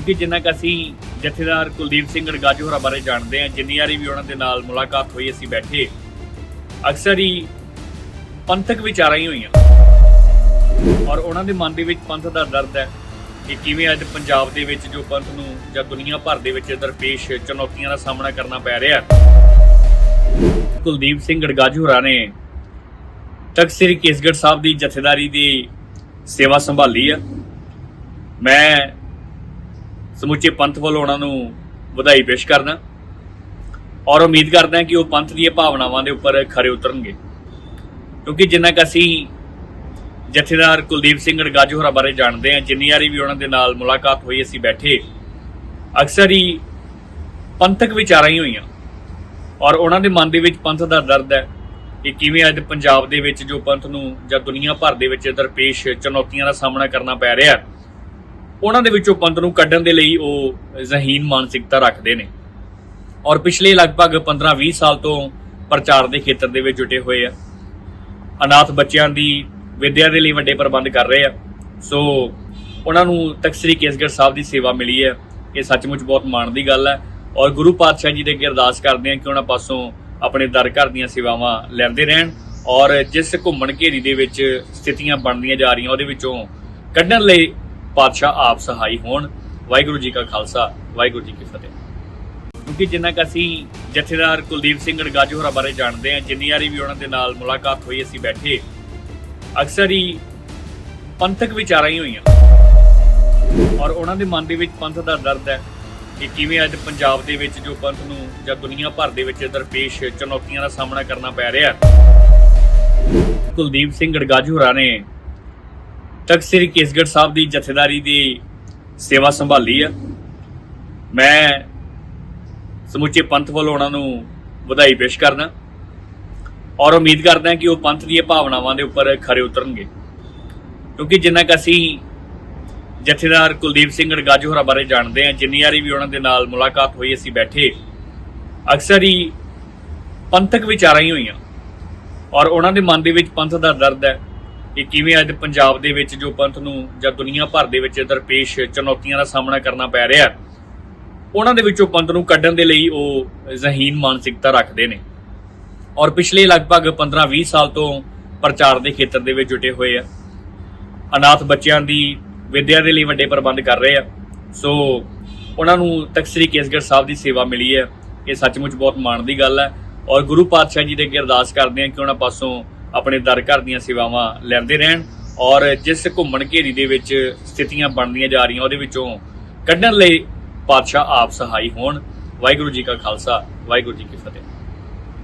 ਕਿਉਂਕਿ ਜਿੰਨਾ ਕੁ ਅਸੀਂ ਜਥੇਦਾਰ ਕੁਲਦੀਪ ਸਿੰਘ ਗੜਗਾਜੂ ਹੋਰਾਂ ਬਾਰੇ ਜਾਣਦੇ ਹਾਂ, ਜਿੰਨੀ ਵਾਰੀ ਵੀ ਉਹਨਾਂ ਦੇ ਨਾਲ ਮੁਲਾਕਾਤ ਹੋਈ, ਅਸੀਂ ਬੈਠੇ, ਅਕਸਰ ਹੀ ਪੰਥਕ ਵਿਚਾਰਾਂ ਹੀ ਹੋਈਆਂ। ਔਰ ਉਹਨਾਂ ਦੇ ਮਨ ਦੇ ਵਿੱਚ ਪੰਥ ਦਾ ਦਰਦ ਹੈ ਕਿ ਕਿਵੇਂ ਅੱਜ ਪੰਜਾਬ ਦੇ ਵਿੱਚ ਜੋ ਪੰਥ ਨੂੰ ਜਾਂ ਦੁਨੀਆ ਭਰ ਦੇ ਵਿੱਚ ਦਰਪੇਸ਼ ਚੁਣੌਤੀਆਂ ਦਾ ਸਾਹਮਣਾ ਕਰਨਾ ਪੈ ਰਿਹਾ ਕੁਲਦੀਪ ਸਿੰਘ ਗੜਗਾਜੂ ਹੋਰਾਂ ਨੇ ਤਖਤ ਸ੍ਰੀ ਕੇਸਗੜ੍ਹ ਸਾਹਿਬ ਦੀ ਜਥੇਦਾਰੀ ਦੀ ਸੇਵਾ ਸੰਭਾਲੀ ਆ ਮੈਂ ਸਮੁੱਚੇ ਪੰਥ ਵੱਲੋਂ ਉਹਨਾਂ ਨੂੰ ਵਧਾਈ ਪੇਸ਼ ਕਰਦਾ ਔਰ ਉਮੀਦ ਕਰਦਾ ਕਿ ਉਹ ਪੰਥ ਦੀਆਂ ਭਾਵਨਾਵਾਂ ਦੇ ਉੱਪਰ ਖਰੇ ਉਤਰਨਗੇ। ਕਿਉਂਕਿ ਜਿੰਨਾ ਕੁ ਅਸੀਂ ਜਥੇਦਾਰ ਕੁਲਦੀਪ ਸਿੰਘ ਅੜਗਾਜ ਹੋਰਾਂ ਬਾਰੇ ਜਾਣਦੇ ਹਾਂ, ਜਿੰਨੀ ਵਾਰੀ ਵੀ ਉਹਨਾਂ ਦੇ ਨਾਲ ਮੁਲਾਕਾਤ ਹੋਈ, ਅਸੀਂ ਬੈਠੇ, ਅਕਸਰ ਹੀ ਪੰਥਕ ਵਿਚਾਰਾਂ ਹੀ ਹੋਈਆਂ। ਔਰ ਉਹਨਾਂ ਦੇ ਮਨ ਦੇ ਵਿੱਚ ਪੰਥ ਦਾ ਦਰਦ ਹੈ ਕਿ ਕਿਵੇਂ ਅੱਜ ਪੰਜਾਬ ਦੇ ਵਿੱਚ ਜੋ ਪੰਥ ਨੂੰ ਜਾਂ ਦੁਨੀਆ ਭਰ ਦੇ ਵਿੱਚ ਦਰਪੇਸ਼ ਚੁਣੌਤੀਆਂ ਦਾ ਸਾਹਮਣਾ ਕਰਨਾ ਪੈ ਰਿਹਾ ਹੈ ਉਹਨਾਂ ਦੇ ਵਿੱਚੋਂ ਪੰਥ ਨੂੰ ਕੱਢਣ ਦੇ ਲਈ ਉਹ ਜ਼ਹੀਨ ਮਾਨਸਿਕਤਾ ਰੱਖਦੇ ਨੇ। ਔਰ ਪਿਛਲੇ ਲਗਭਗ 15-20 ਸਾਲ ਤੋਂ ਪ੍ਰਚਾਰ ਦੇ ਖੇਤਰ ਦੇ ਵਿੱਚ ਜੁਟੇ ਹੋਏ ਆ। ਅਨਾਥ ਬੱਚਿਆਂ ਦੀ ਵਿਦਿਆ ਦੇ ਲਈ ਵੱਡੇ ਪ੍ਰਬੰਧ ਕਰ ਰਹੇ ਆ। ਸੋ ਉਹਨਾਂ ਨੂੰ ਤਖਤ ਸ੍ਰੀ ਕੇਸਗੜ੍ਹ ਸਾਹਿਬ ਦੀ ਸੇਵਾ ਮਿਲੀ ਹੈ ਇਹ ਸੱਚਮੁੱਚ ਬਹੁਤ ਮਾਣ ਦੀ ਗੱਲ ਹੈ ਔਰ ਗੁਰੂ ਪਾਤਸ਼ਾਹ ਜੀ ਦੇ ਅੱਗੇ ਅਰਦਾਸ ਕਰਦੇ ਆ ਕਿ ਉਹਨਾਂ ਪਾਸੋਂ ਆਪਣੇ ਦਰ ਘਰ ਦੀਆਂ ਸੇਵਾਵਾਂ ਲੈਂਦੇ ਰਹਿਣ। ਔਰ ਜਿਸ ਘੁੰਮਣ ਘੇਰੀ ਦੇ ਵਿੱਚ ਸਥਿਤੀਆਂ ਬਣਦੀਆਂ ਜਾ ਰਹੀਆਂ, ਉਹਦੇ ਵਿੱਚੋਂ ਕੱਢਣ ਲਈ ਪਾਤਸ਼ਾਹ ਆਪ ਸਹਾਈ ਹੋਣ। ਵਾਹਿਗੁਰੂ ਜੀ ਕਾ ਖਾਲਸਾ, ਵਾਹਿਗੁਰੂ ਜੀ ਕੀ ਫਤਿਹ। ਕਿਉਂਕਿ ਜਿੰਨਾ ਕੁ ਅਸੀਂ ਜਥੇਦਾਰ ਕੁਲਦੀਪ ਸਿੰਘ ਗੜਗਾਜੂ ਹੋਰਾਂ ਬਾਰੇ ਜਾਣਦੇ ਹਾਂ, ਜਿੰਨੀ ਵਾਰੀ ਵੀ ਉਹਨਾਂ ਦੇ ਨਾਲ ਮੁਲਾਕਾਤ ਹੋਈ, ਅਸੀਂ ਬੈਠੇ, ਅਕਸਰ ਹੀ ਪੰਥਕ ਵਿਚਾਰਾਂ ਹੀ ਹੋਈਆਂ। ਔਰ ਉਹਨਾਂ ਦੇ ਮਨ ਦੇ ਵਿੱਚ ਪੰਥ ਦਾ ਦਰਦ ਹੈ ਕਿ ਕਿਵੇਂ ਅੱਜ ਪੰਜਾਬ ਦੇ ਵਿੱਚ ਜੋ ਪੰਥ ਨੂੰ ਜਾਂ ਦੁਨੀਆ ਭਰ ਦੇ ਵਿੱਚ ਦਰਪੇਸ਼ ਚੁਣੌਤੀਆਂ ਦਾ ਸਾਹਮਣਾ ਕਰਨਾ ਪੈ ਰਿਹਾ ਕੁਲਦੀਪ ਸਿੰਘ ਗੜਗਾਜੂ ਹੋਰਾਂ ਨੇ ਤਖਤ ਸ੍ਰੀ ਕੇਸਗੜ੍ਹ ਸਾਹਿਬ ਦੀ ਜਥੇਦਾਰੀ ਦੀ ਸੇਵਾ ਸੰਭਾਲੀ ਆ। ਮੈਂ ਸਮੁੱਚੇ ਪੰਥ ਵੱਲੋਂ ਉਹਨਾਂ ਨੂੰ ਵਧਾਈ ਪੇਸ਼ ਕਰਦਾ ਔਰ ਉਮੀਦ ਕਰਦਾ ਕਿ ਉਹ ਪੰਥ ਦੀਆਂ ਭਾਵਨਾਵਾਂ ਦੇ ਉੱਪਰ ਖਰੇ ਉਤਰਨਗੇ। ਕਿਉਂਕਿ ਜਿੰਨਾ ਕੁ ਅਸੀਂ ਜਥੇਦਾਰ ਕੁਲਦੀਪ ਸਿੰਘ ਗੜਗਾਜੂ ਬਾਰੇ ਜਾਣਦੇ ਹਾਂ, ਜਿੰਨੀ ਵਾਰੀ ਵੀ ਉਹਨਾਂ ਦੇ ਨਾਲ ਮੁਲਾਕਾਤ ਹੋਈ, ਅਸੀਂ ਬੈਠੇ, ਅਕਸਰ ਹੀ ਪੰਥਕ ਵਿਚਾਰਾਂ ਹੀ ਹੋਈਆਂ। ਔਰ ਉਹਨਾਂ ਦੇ ਮਨ ਦੇ ਵਿੱਚ ਪੰਥ ਦਾ ਦਰਦ ਹੈ। ਕਿ ਕਿਵੇਂ ਅੱਜ ਪੰਜਾਬ ਦੇ ਵਿੱਚ ਜੋ ਪੰਥ ਨੂੰ ਜਾਂ ਦੁਨੀਆ ਭਰ ਦੇ ਵਿੱਚ ਦਰਪੇਸ਼ ਚੁਣੌਤੀਆਂ ਦਾ ਸਾਹਮਣਾ ਕਰਨਾ ਪੈ ਰਿਹਾ, ਉਹਨਾਂ ਦੇ ਵਿੱਚੋਂ ਪੰਥ ਨੂੰ ਕੱਢਣ ਦੇ ਲਈ ਉਹ ਜ਼ਹੀਨ ਮਾਨਸਿਕਤਾ ਰੱਖਦੇ ਨੇ। ਔਰ ਪਿਛਲੇ ਲਗਭਗ 15-20 ਸਾਲ ਤੋਂ ਪ੍ਰਚਾਰ ਦੇ ਖੇਤਰ ਦੇ ਵਿੱਚ ਜੁਟੇ ਹੋਏ ਆ। ਅਨਾਥ ਬੱਚਿਆਂ ਦੀ ਵਿਦਿਆ ਦੇ ਲਈ ਵੱਡੇ ਪ੍ਰਬੰਧ ਕਰ ਰਹੇ ਆ। ਸੋ ਉਹਨਾਂ ਨੂੰ ਤਖਤ ਸ੍ਰੀ ਕੇਸਗੜ੍ਹ ਸਾਹਿਬ ਦੀ ਸੇਵਾ ਮਿਲੀ ਹੈ ਇਹ ਸੱਚਮੁੱਚ ਬਹੁਤ ਮਾਣ ਦੀ ਗੱਲ ਹੈ ਔਰ ਗੁਰੂ ਪਾਤਸ਼ਾਹ ਜੀ ਦੇ ਅੱਗੇ ਅਰਦਾਸ ਕਰਦੇ ਆ ਕਿ ਉਹਨਾਂ ਪਾਸੋਂ ਆਪਣੇ ਦਰ ਘਰ ਦੀਆਂ ਸੇਵਾਵਾਂ ਲੈਂਦੇ ਰਹਿਣ ਔਰ ਜਿਸ ਘੁੰਮਣ ਘੇਰੀ ਦੇ ਵਿੱਚ ਸਥਿਤੀਆਂ ਬਣਦੀਆਂ ਜਾ ਰਹੀਆਂ, ਉਹਦੇ ਵਿੱਚੋਂ ਕੱਢਣ ਲਈ ਪਾਤਸ਼ਾਹ ਆਪ ਸਹਾਈ ਹੋਣ। ਵਾਹਿਗੁਰੂ ਜੀ ਕਾ ਖਾਲਸਾ, ਵਾਹਿਗੁਰੂ ਜੀ ਕੀ ਫਤਿਹ।